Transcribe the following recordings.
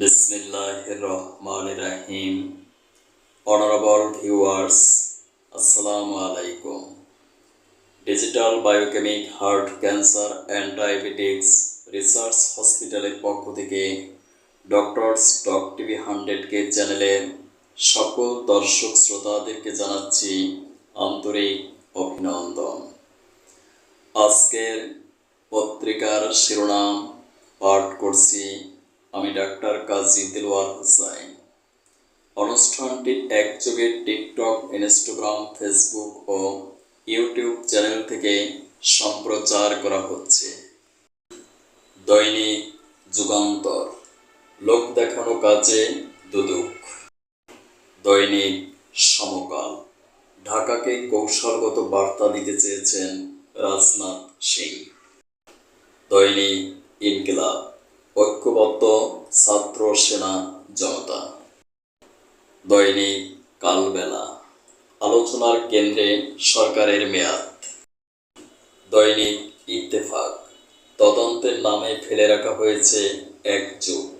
বিসমিল্লাহির রহমানির রাহিম honourable viewers আসসালামু আলাইকুম। Digital biochemic heart cancer and diabetics research হসপিটালের পক্ষ থেকে doctors talk TV hundred K চ্যানেলের সকল দর্শক শ্রোতাদেরকে জানাচ্ছি আন্তরিক অভিনন্দন। আজকের পত্রিকার শিরোনাম পাঠ করছি আমি ডাক্তার কাজী দিলওয়ার হুসাইন অনুষ্ঠানটি একযোগে টিকটক, ইনস্টাগ্রাম, ফেসবুক ও ইউটিউব চ্যানেল থেকে সম্প্রচার করা হচ্ছে। দৈনিক যুগান্তর। লোক দেখানো কাজে দুদুক। দৈনিক সমকাল। ঢাকাকে কৌশলগত বার্তা দিতে চেয়েছেন রাজনাথ সিং। দৈনিক ইনকিলাব। ঐক্যবদ্ধ ছাত্র সেনা জনতা। দৈনিক কালবেলা, আলোচনার কেন্দ্রে সরকারের মেয়াদ। দৈনিক ইত্তেফাক, তদন্তের নামে ফেলে রাখা হয়েছে এক যুগ।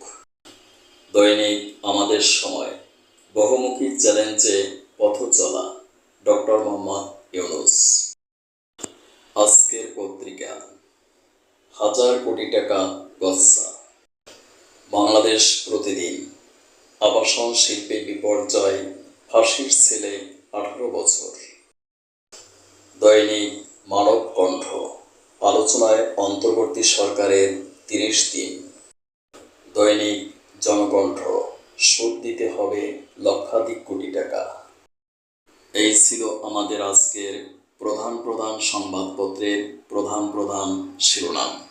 দৈনিক আমাদের সময়, বহুমুখী চ্যালেঞ্জে পথ চলা ডক্টর মোহাম্মদ ইউনুস। আজকের পত্রিকা, হাজার কোটি টাকা গচ্ছা বাংলাদেশ প্রতিদিন আবাসন শিল্পে বিপর্যয়, ফাঁসির ছেলে আঠারো বছর। দৈনিক মানব কণ্ঠ, আলোচনায় অন্তর্বর্তী সরকারের তিরিশ দিন। দৈনিক জনকণ্ঠ, সুদ দিতে হবে লক্ষাধিক কোটি টাকা। এই ছিল আমাদের আজকের প্রধান প্রধান সংবাদপত্রের প্রধান প্রধান শিরোনাম।